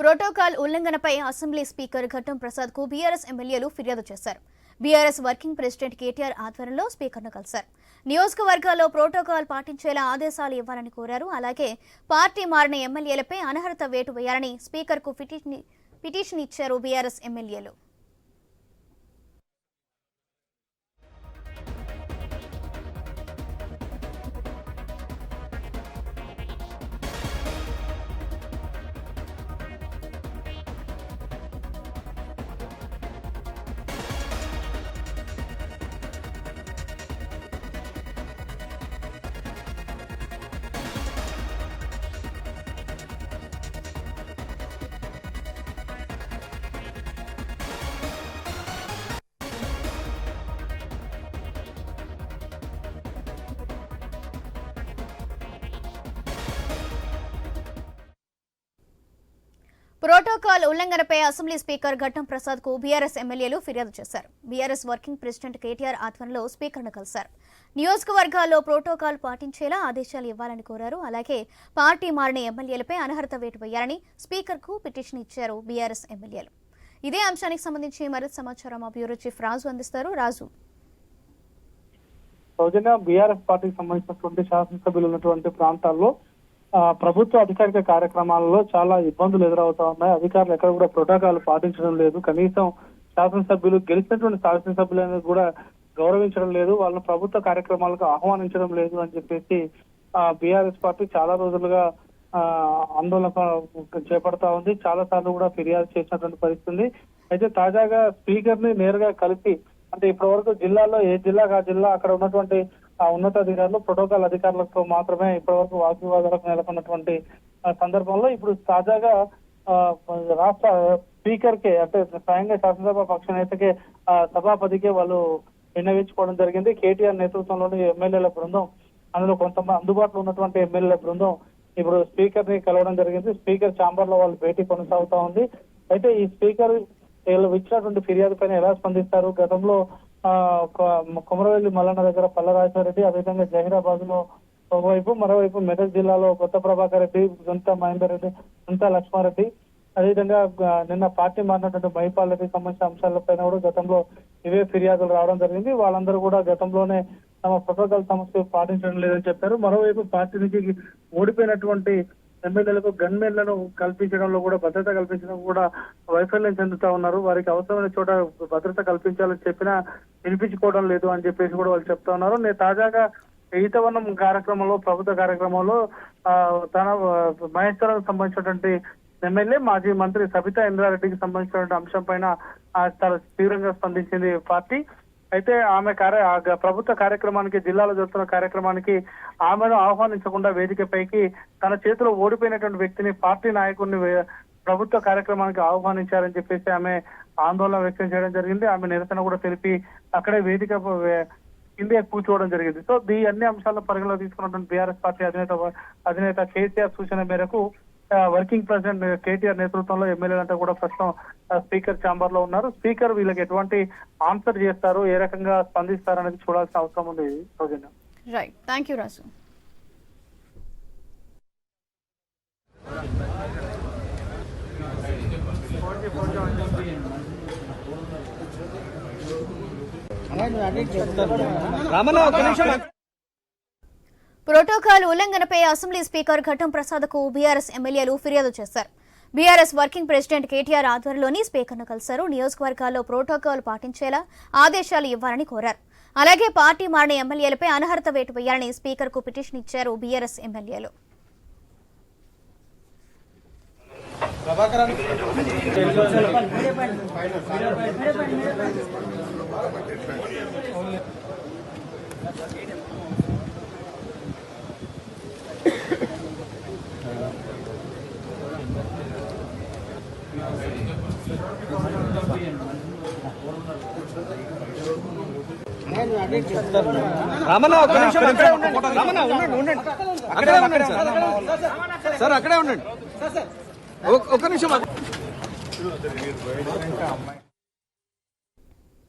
Protocol ఉల్లంఘనపై assembly speaker ఘట్టం ప్రసాద్కు బీఆర్ఎస్ ఎమ్మెల్యేలు ఫిర్యాదు చేశారు. బీఆర్ఎస్ వర్కింగ్ ప్రెసిడెంట్ కేటీఆర్ ఆధ్వర్యంలో స్పీకర్ను కలిశారు. నియోజకవర్గాల్లో ప్రోటోకాల్ పాటించేలా ఆదేశాలు ఇవ్వాలని కోరారు. అలాగే పార్టీ మారిన ఎమ్మెల్యేలపై అనర్హత వేటు వేయాలని స్పీకర్కు పిటిషన్ పిటిషన్ ఇచ్చారు బీఆర్ఎస్ ఎమ్మెల్యేలు. ప్రోటోకాల్ ఉల్లంఘనపై అసెంబ్లీ స్పీకర్ ఘట్టం ప్రసాద్కు బీఆర్ఎస్ ఎమ్మెల్యేలు ఫిర్యాదు చేశారు. బీఆర్ఎస్ వర్కింగ్ ప్రెసిడెంట్ కేటీఆర్ ఆధ్వర్యంలో స్పీకర్ను కలిశారు. నియోజకవర్గాల్లో ప్రోటోకాల్ పాటించేలా ఆదేశాలు ఇవ్వాలని కోరారు. అలాగే పార్టీ మారిన ఎమ్మెల్యేలపై అనర్హత వేటు వేయాలని స్పీకర్కు పిటిషన్ ఇచ్చారు బీఆర్ఎస్ ఎమ్మెల్యేలు. ఇదే అంశానికి సంబంధించి మరింత సమాచారం మా బ్యూరో చీఫ్ రాజు అందిస్తారు. రాజు. సౌజన్య బీఆర్ఎస్ పార్టీకి సంబంధించినటువంటి శాసనసభ్యులు ఉన్నటువంటి ప్రాంతాల్లో ప్రభుత్వ అధికారిక కార్యక్రమాలలో చాలా ఇబ్బందులు ఎదురవుతా ఉన్నాయి. అధికారులు ఎక్కడ కూడా ప్రోటోకాల్ పాటించడం లేదు. కనీసం శాసనసభ్యులు గెలిచినటువంటి శాసనసభ్యులను కూడా గౌరవించడం లేదు. వాళ్ళని ప్రభుత్వ కార్యక్రమాలకు ఆహ్వానించడం లేదు అని చెప్పేసి బీఆర్ఎస్ పార్టీ చాలా రోజులుగా ఆ, ఆందోళన చేపడతా ఉంది. చాలా సార్లు కూడా ఫిర్యాదు చేసినటువంటి పరిస్థితి ఉంది. అయితే తాజాగా స్పీకర్ని నేరుగా కలిపి అంటే ఇప్పటి వరకు జిల్లాలో ఏ జిల్లాకు ఆ జిల్లా అక్కడ ఉన్నటువంటి ఆ ఉన్నతాధికారులు ప్రోటోకాల్ అధికారులతో మాత్రమే ఇప్పటివరకు వాగ్వివాదాలకు నెలకొన్నటువంటి సందర్భంలో ఇప్పుడు తాజాగా ఆ, రాష్ట్ర స్పీకర్ కే అంటే స్వయంగా శాసనసభ పక్ష నేతకే సభాపతికే వాళ్ళు విన్నవించుకోవడం జరిగింది. కేటీఆర్ నేతృత్వంలోని ఎమ్మెల్యేల బృందం అందులో కొంతమంది అందుబాటులో ఉన్నటువంటి ఎమ్మెల్యేల బృందం ఇప్పుడు స్పీకర్ని కలవడం జరిగింది. స్పీకర్ ఛాంబర్లో వాళ్ళు భేటీ కొనసాగుతా ఉంది. అయితే ఈ స్పీకర్ వీళ్ళు ఇచ్చినటువంటి ఫిర్యాదు పైన ఎలా స్పందిస్తారు? గతంలో కొమరవెల్లి మల్లన్న దగ్గర పల్లరాజారెడ్డి అదేవిధంగా జహీరాబాద్లో ఒకవైపు మరోవైపు మెదక్ జిల్లాలో కొత్త ప్రభాకర్ రెడ్డి గుంత మహేందర్ రెడ్డి గుంత లక్ష్మారెడ్డి. అదేవిధంగా నిన్న పార్టీ మారినటువంటి మహిపాల్ రెడ్డికి సంబంధించిన అంశాలపైన కూడా గతంలో ఇవే ఫిర్యాదులు రావడం జరిగింది. వాళ్ళందరూ కూడా గతంలోనే తమ ప్రోటోకాల్ సమస్య పాటించడం లేదని చెప్పారు. మరోవైపు పార్టీ నుంచి ఓడిపోయినటువంటి ఎమ్మెల్యేలకు గన్మెన్లను కల్పించడంలో కూడా భద్రత కల్పించడం కూడా వైఫల్యం చెందుతా ఉన్నారు. వారికి అవసరమైన చోట భద్రత కల్పించాలని చెప్పినా వినిపించుకోవడం లేదు అని చెప్పేసి కూడా వాళ్ళు చెప్తా ఉన్నారు. నేను తాజాగా ఈతవనం కార్యక్రమంలో ప్రభుత్వ కార్యక్రమంలో ఆ, తన ఆ, మహేశ్వరం సంబంధించినటువంటి ఎమ్మెల్యే మాజీ మంత్రి సబితా ఇంద్రారెడ్డికి సంబంధించినటువంటి అంశం పైన చాలా తీవ్రంగా స్పందించింది పార్టీ. అయితే ఆమె కార్య ప్రభుత్వ కార్యక్రమానికి జిల్లాలో జరుగుతున్న కార్యక్రమానికి ఆమెను ఆహ్వానించకుండా వేదికపైకి తన చేతిలో ఓడిపోయినటువంటి వ్యక్తిని పార్టీ నాయకుడిని ప్రభుత్వ కార్యక్రమానికి ఆహ్వానించారని చెప్పేసి ఆమె ఆందోళన వ్యక్తం చేయడం జరిగింది. ఆమె నిరసన కూడా తెలిపి అక్కడే వేదిక ఇండియా కిందే కూర్చోవడం జరిగింది. సో ఈ అన్ని అంశాలను పరిగణలో తీసుకున్నటువంటి బీఆర్ఎస్ పార్టీ అధినేత అధినేత కేసీఆర్ సూచన మేరకు వర్కింగ్ ప్రెసిడెంట్ కేటీఆర్ నేతృత్వంలో ఎమ్మెల్యేలంతా కూడా ప్రస్తుతం స్పీకర్ ఛాంబర్లో ఉన్నారు. స్పీకర్ వీళ్ళకి ఎటువంటి ఆన్సర్ చేస్తారు ఏ రకంగా స్పందిస్తారు అనేది చూడాల్సిన అవసరం ఉంది Soujanya. Right thank you Raju Ramana ఒక నిమిషం. ప్రోటోకాల్ ఉల్లంఘనపై అసెంబ్లీ స్పీకర్ ఘట్టం ప్రసాద్కు బీఆర్ఎస్ ఎమ్మెల్యేలు ఫిర్యాదు చేశారు. బీఆర్ఎస్ వర్కింగ్ ప్రెసిడెంట్ కేటీఆర్ ఆధ్వర్యంలోని స్పీకర్ను కలిశారు. నియోజకవర్గాల్లో ప్రోటోకాల్ పాటించేలా ఆదేశాలు ఇవ్వాలని కోరారు. అలాగే పార్టీ మారిన ఎమ్మెల్యేలపై అనర్హత వేటు వేయాలని స్పీకర్కు పిటిషన్ ఇచ్చారు బీఆర్ఎస్ ఎమ్మెల్యేలు. ప్రభాకర్ రమణ ఒక నిమిషం అక్కడే ఉండండి. రమణ ఉండండి ఉండండి. అక్కడే ఉండండి సార్ సార్ అక్కడే ఉండండి. ఒక- నిమిషం.